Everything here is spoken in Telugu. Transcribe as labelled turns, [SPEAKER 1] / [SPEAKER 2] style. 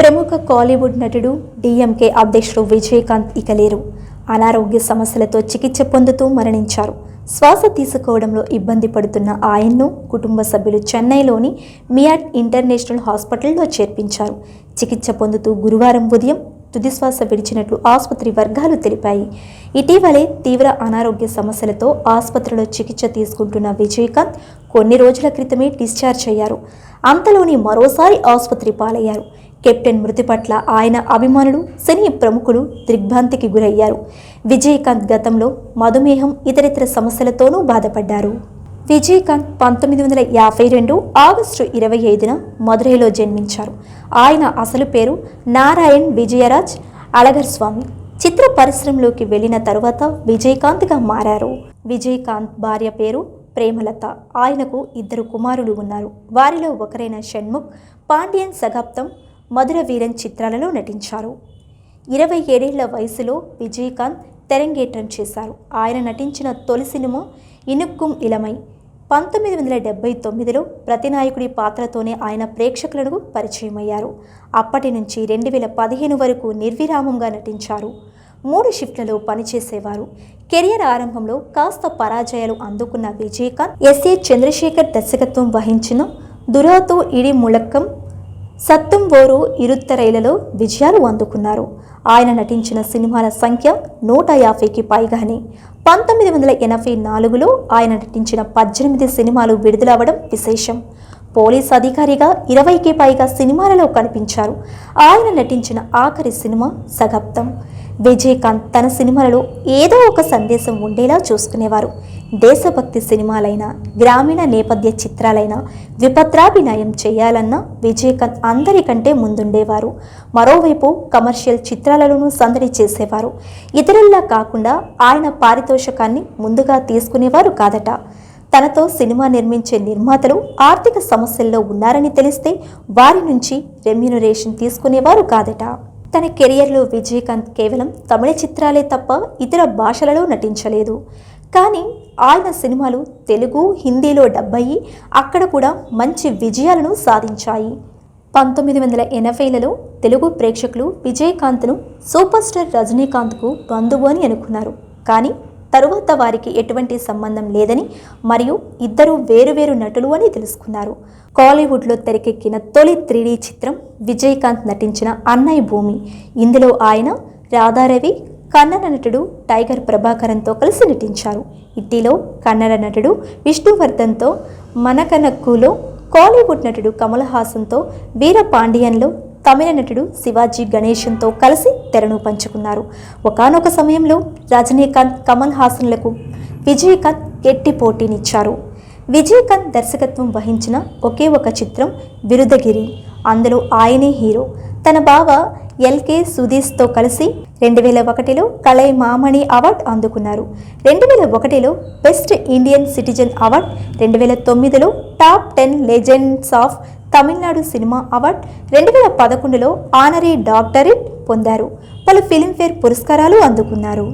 [SPEAKER 1] ప్రముఖ కాలీవుడ్ నటుడు డిఎంకే అధ్యక్షుడు విజయకాంత్ ఇక లేరు అనారోగ్య సమస్యలతో చికిత్స పొందుతూ మరణించారు. శ్వాస తీసుకోవడంలో ఇబ్బంది పడుతున్న ఆయన్ను కుటుంబ సభ్యులు చెన్నైలోని మియాట్ ఇంటర్నేషనల్ హాస్పిటల్లో చేర్పించారు. చికిత్స పొందుతూ గురువారం ఉదయం తుదిశ్వాస విడిచినట్లు ఆసుపత్రి వర్గాలు తెలిపాయి. ఇటీవలే తీవ్ర అనారోగ్య సమస్యలతో ఆసుపత్రిలో చికిత్స తీసుకుంటున్న విజయకాంత్ కొన్ని రోజుల క్రితమే డిశ్చార్జ్ అయ్యారు. అంతలోని మరోసారి ఆసుపత్రి పాలయ్యారు. కెప్టెన్ మృతి పట్ల ఆయన అభిమానులు సినీ ప్రముఖులు దిగ్భ్రాంతికి గురయ్యారు. విజయకాంత్ గతంలో మధుమేహం ఇతరితర సమస్యలతోనూ బాధపడ్డారు. విజయకాంత్ పంతొమ్మిది వందల యాభై రెండు ఆగస్టు ఇరవై ఐదున మదురైలో జన్మించారు. ఆయన అసలు పేరు నారాయణ్ విజయరాజ్ అళగర్ స్వామి చిత్ర పరిశ్రమలోకి వెళ్ళిన తరువాత విజయకాంత్గా మారారు. విజయకాంత్ భార్య పేరు ప్రేమలత. ఆయనకు ఇద్దరు కుమారులు ఉన్నారు. వారిలో ఒకరైన షణ్ముఖ్ పాండ్యన్ సగాప్తం మధుర వీరన్ చిత్రాలలో నటించారు. ఇరవై ఏడేళ్ళ వయసులో విజయకాంత్ తెరంగేట్రం చేశారు. ఆయన నటించిన తొలి సినిమా ఇనుక్కుం ఇలమై. పంతొమ్మిది వందల డెబ్బై తొమ్మిదిలో ప్రతినాయకుడి పాత్రతోనే ఆయన ప్రేక్షకులకు పరిచయమయ్యారు. అప్పటి నుంచి రెండు వేల పదిహేను వరకు నిర్విరామంగా నటించారు. మూడు షిఫ్ట్లలో పనిచేసేవారు. కెరియర్ ఆరంభంలో కాస్త పరాజయాలు అందుకున్న విజయకాంత్ ఎస్ఏ చంద్రశేఖర్ దర్శకత్వం వహించిన దురాతో ఇడి ముళక్కం సత్తుంబోరు ఇరుత్తరైలలో విజయాలు అందుకున్నారు. ఆయన నటించిన సినిమాల సంఖ్య నూట యాభైకి పైగానే పంతొమ్మిది వందల ఎనభై నాలుగులో ఆయన నటించిన పద్దెనిమిది సినిమాలు విడుదలవ్వడం విశేషం. పోలీస్ అధికారిగా ఇరవైకి పైగా సినిమాలలో కనిపించారు. ఆయన నటించిన ఆఖరి సినిమా సగప్తం. విజయకాంత్ తన సినిమాలలో ఏదో ఒక సందేశం ఉండేలా చూసుకునేవారు. దేశభక్తి సినిమాలైన గ్రామీణ నేపథ్య చిత్రాలైన విపత్రాభినయం చేయాలన్న విజయకాంత్ అందరికంటే ముందుండేవారు. మరోవైపు కమర్షియల్ చిత్రాలలోనూ సందడి చేసేవారు. ఇతరుల్లా కాకుండా ఆయన పారితోషకాన్ని ముందుగా తీసుకునేవారు కాదట. తనతో సినిమా నిర్మించే నిర్మాతలు ఆర్థిక సమస్యల్లో ఉన్నారని తెలిస్తే వారి నుంచి రెమ్యూనరేషన్ తీసుకునేవారు కాదట. తన కెరియర్లో విజయకాంత్ కేవలం తమిళ చిత్రాలే తప్ప ఇతర భాషలలో నటించలేదు. కానీ ఆయన సినిమాలు తెలుగు హిందీలో డబ్బయ్యి అక్కడ కూడా మంచి విజయాలను సాధించాయి. పంతొమ్మిది వందల ఎనభైలలో తెలుగు ప్రేక్షకులు విజయకాంత్ను సూపర్ స్టార్ రజనీకాంత్కు బంధువు అని అనుకున్నారు. కానీ తరువాత వారికి ఎటువంటి సంబంధం లేదని మరియు ఇద్దరు వేరువేరు నటులు అని తెలుసుకున్నారు. కాలీవుడ్లో తెరకెక్కిన తొలి త్రీడీ చిత్రం విజయకాంత్ నటించిన అన్నయ్య భూమి. ఇందులో ఆయన రాధారవి కన్నడ నటుడు టైగర్ ప్రభాకరంతో కలిసి నటించారు. ఇటీలో కన్నడ నటుడు విష్ణువర్ధన్తో మనకనక్కులో కాలీవుడ్ నటుడు కమల్ హాసన్తో వీర పాండియన్లో తమిళ నటుడు శివాజీ గణేశన్తో కలిసి తెరను పంచుకున్నారు. ఒకానొక సమయంలో రజనీకాంత్ కమల్ హాసన్లకు విజయకాంత్ గట్టి పోటీనిచ్చారు. విజయకాంత్ దర్శకత్వం వహించిన ఒకే ఒక చిత్రం బిరుదగిరి అందులో ఆయనే హీరో. తన బావ ఎల్కే సుధీష్తో కలిసి రెండు వేల ఒకటిలో కలై మామణి అవార్డు అందుకున్నారు. రెండు వేల ఒకటిలో బెస్ట్ ఇండియన్ సిటిజన్ అవార్డ్ రెండు వేల తొమ్మిదిలో top ten legends of Tamil Nadu cinema award రెండు వేల పదకొండులో ఆనరీ డాక్టరేట్ పొందారు. పలు ఫిలింఫేర్ పురస్కారాలు అందుకున్నారు.